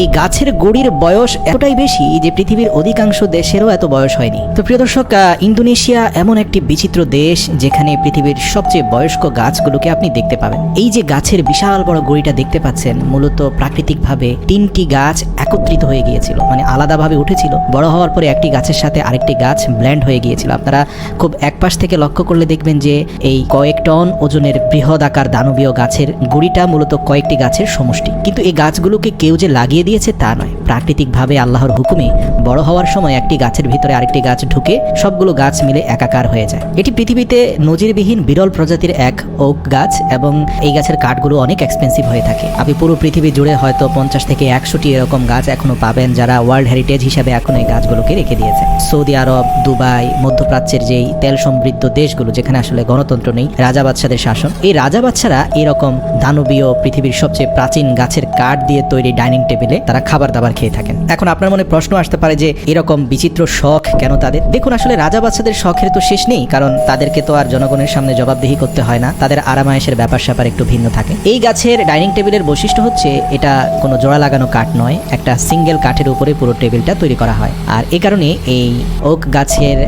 এই গাছের গড়ির বয়স এতটাই বেশি যে পৃথিবীর অধিকাংশ দেশেরও এত বয়স হয়নি। তো প্রিয় দর্শক ইন্দোনেশিয়া এমন একটি বিচিত্র দেশ যেখানে পৃথিবীর সবচেয়ে বয়স্ক গাছগুলোকে আপনি দেখতে পাবেন। এই যে গাছের বিশাল বড় গড়িটা দেখতে পাচ্ছেন, মূলত প্রাকৃতিকভাবে তিনটি গাছ একত্রিত হয়ে গিয়েছিল মানে আলাদাভাবে উঠেছিল। বড় হওয়ার পরে একটি গাছের সাথে আরেকটি গাছ ব্ল্যান্ড হয়ে গিয়েছিল। আপনারা খুব একপাশ থেকে লক্ষ্য করলে দেখবেন যে এই কয়েক টন ওজনের বৃহৎ আকার দানবীয় গাছের গুড়িটা মূলত কয়েকটি গাছের সমষ্টি। কিন্তু এই গাছগুলোকে কেউ যে লাগিয়ে দিয়েছে তা নয়। প্রাকৃতিকভাবে আল্লাহর হুকুমে বড় হওয়ার সময় একটি গাছের ভিতরে আরেকটি গাছ ঢুকে সবগুলো গাছ মিলে একাকার হয়ে যায়। এটি পৃথিবীতে নজিরবিহীন বিরল প্রজাতির এক ওক গাছ এবং এই গাছের কাঠগুলো অনেক এক্সপেন্সিভ হয়ে থাকে। আপনি পুরো পৃথিবী জুড়ে হয়তো পঞ্চাশ থেকে একশোটি এরকম গাছ এখনও পাবেন যারা ওয়ার্ল্ড হেরিটেজ হিসাবে এখন এই গাছগুলোকে রেখে দিয়েছে। সৌদি আরব, দুবাই, মধ্যপ্রাচ্যের যেই তেল সমৃদ্ধ দেশগুলো যেখানে আসলে গণতন্ত্র নেই, রাজা বাদশাদের শাসন, এই রাজা বাদশারা এরকম দানবীয় পৃথিবীর সবচেয়ে প্রাচীন গাছের কাঠ দিয়ে তৈরি ডাইনিং টেবিলে তারা খাবার দাবার খেয়ে থাকেন। এখন আপনার মনে প্রশ্ন আসতে পারে যে, এরকম বিচিত্র শখ কেন তাদের? দেখুন, আসলে রাজা বাচ্চাদের শখের তো শেষ নেই, কারণ তাদেরকে তো আর জনগণের সামনে জবাবদিহি করতে হয় না। তাদের আরামায়েশের ব্যাপার স্যাপার একটু ভিন্ন থাকে। এই গাছের ডাইনিং টেবিলের বৈশিষ্ট্য হচ্ছে, এটা কোনো জোড়া লাগানো কাঠ নয়, একটা সিঙ্গেল কাঠের উপরে পুরো টেবিলটা তৈরি করা হয়। আর এই কারণে এই ওক গাছের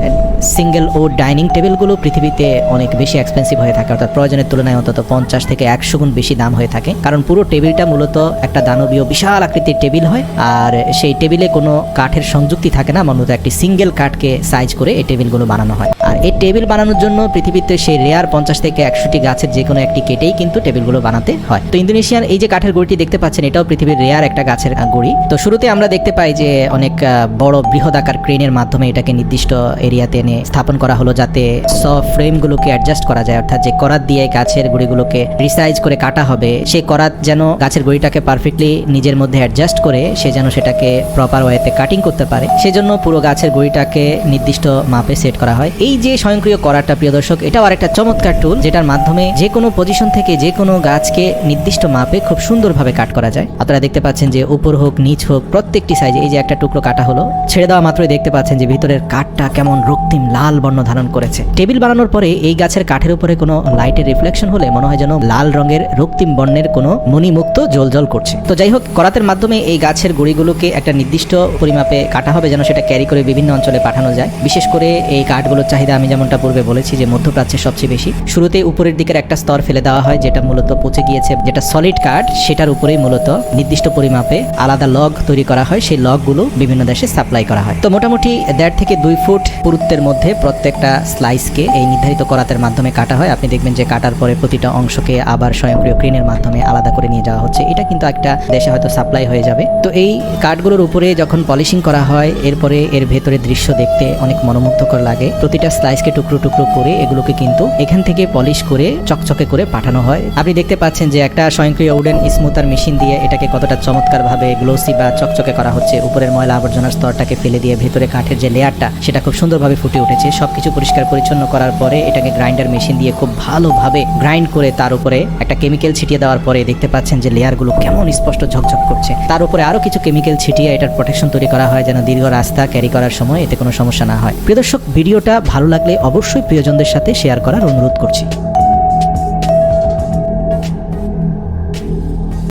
সিঙ্গেল ও ডাইনিং টেবিলগুলো পৃথিবীতে অনেক বেশি এক্সপেন্সিভ হয়ে থাকে। অর্থাৎ প্রয়োজনের তুলনায় অন্তত পঞ্চাশ থেকে একশো গুণ বেশি দাম হয়ে থাকে। কারণ পুরো টেবিলটা মূলত একটা দানবীয় বিশাল আকৃতির টেবিল হয়, আর সেই টেবিলে কোনো কাঠের সংযুক্তি থাকে না মূলত একটি সিঙ্গেল কাঠকে সাইজ করে এই টেবিলগুলো বানানো হয়। এই টেবিল বানানোর জন্য পৃথিবীতে সেই রেয়ার পঞ্চাশ থেকে একশোটি গাছের যে কোনো একটি কেটেই কিন্তু টেবিলগুলো বানাতে হয়। তো ইন্দোনেশিয়ার এই যে কাঠের গুড়িটি দেখতে পাচ্ছেন, এটাও পৃথিবীর রেয়ার একটা গাছের গুড়ি। তো শুরুতে আমরা দেখতে পাই যে অনেক বড় বৃহদাকার ক্রেনের মাধ্যমে এটাকে নির্দিষ্ট এরিয়াতে এনে স্থাপন করা হলো যাতে স ফ্রেমগুলোকে অ্যাডজাস্ট করা যায়। অর্থাৎ যে করাত দিয়ে গাছের গুড়িগুলোকে রিসাইজ করে কাটা হবে, সেই করাত যেন গাছের গুড়িটাকে পারফেক্টলি নিজের মধ্যে অ্যাডজাস্ট করে সে যেন সেটাকে প্রপার ওয়েতে কাটিং করতে পারে। সেজন্য পুরো গাছের গুড়িটাকে নির্দিষ্ট মাপে সেট করা হয়। এই যে স্বয়ংক্রিয় করাটা, প্রিয় দর্শক, এটাও আরেকটা চমৎকার টুল যেটার মাধ্যমে যে কোনো পজিশন থেকে যে কোনো গাছকে নির্দিষ্ট মাপে খুব সুন্দরভাবে কাট করা যায়। আপনারা দেখতে পাচ্ছেন যে উপর হোক, নিচ হোক, প্রত্যেকটি সাইজে এই যে একটা টুকরো কাটা হলো, ছেড়ে দেওয়া মাত্রই দেখতে পাচ্ছেন যে ভিতরের কাঠটা কেমন রক্তিম লাল বর্ণ ধারণ করেছে। টেবিল বানানোর পরে এই গাছের কাঠের উপরে কোনো লাইটের রিফ্লেকশন হলে মনে হয় যেন লাল রঙের রক্তিম বর্ণের কোনো মণিমুক্ত জল জল করছে। তো যাই হোক, করাতের মাধ্যমে এই গাছের গুড়িগুলোকে একটা নির্দিষ্ট পরিমাপে কাটা হবে যেন সেটা ক্যারি করে বিভিন্ন অঞ্চলে পাঠানো যায়। বিশেষ করে এই কাঠগুলোর চাহিদা আমি যেমনটা পূর্বে বলেছি যে মধ্যপ্রাচ্যে সবচেয়ে বেশি। শুরুতে উপরের দিকের একটা স্তর ফেলে দেওয়া হয়, যেটা মূলত পচে গিয়েছে। যেটা সলিড কাঠ সেটার উপরেই মূলত নির্দিষ্ট পরিমাপে আলাদা লগ তৈরি করা হয়। সেই লগগুলো বিভিন্ন দেশে সাপ্লাই করা হয়। তো মোটামুটি দেড় থেকে দুই ফুট পুরুত্বের মধ্যে প্রত্যেকটা স্লাইসকে এই নির্ধারিত করাতের মাধ্যমে কাটা হয়। আপনি দেখবেন যে কাটার পরে প্রতিটা অংশকে আবার স্বয়ংক্রিয় ক্রেনের মাধ্যমে আলাদা করে নিয়ে যাওয়া হচ্ছে। এটা কিন্তু একটা দেশে হয়তো সাপ্লাই হয়ে যাবে। তো এই কাঠগুলোর উপরে যখন পলিশিং করা হয়, এরপরে এর ভেতরে দৃশ্য দেখতে অনেক মনোমুগ্ধকর লাগে। প্রতিটা স্লাইসকে টুকরো টুকরো করে এগুলোকে কিন্তু এখান থেকে পলিশ করে, চকচকে করে পাঠানো হয়। আপনি দেখতে পাচ্ছেন যে একটা স্বয়ংক্রিয় উডেন স্মুথার মেশিন দিয়ে এটাকে কতটা চমৎকারভাবে গ্লোসি বা চকচকে করা হচ্ছে, উপরের ময়লা আবর্জনার স্তরটাকে ফেলে দিয়ে ভেতরে কাঠের যে লেয়ারটা, সেটা খুব সুন্দরভাবে ফুটে উঠেছে। সবকিছু পরিষ্কার পরিচ্ছন্ন করার পরে এটাকে গ্রাইন্ডার মেশিন দিয়ে খুব ভালোভাবে গ্রাইন্ড করে তার উপরে একটা কেমিক্যাল ছিটিয়ে দেওয়ার পরে দেখতে পাচ্ছেন যে লেয়ারগুলো কেমন স্পষ্ট ঝকঝক করছে। তার উপরে আরও কিছু কেমিক্যাল ছিটিয়ে এটার প্রোটেকশন তৈরি করা হয় যেন দীর্ঘ রাস্তা ক্যারি করার সময় এতে কোনো সমস্যা না হয়। প্রিয় দর্শক, ভিডিওটা ভালো লাগলে অবশ্যই প্রিয়জনদের সাথে শেয়ার করার অনুরোধ করছি।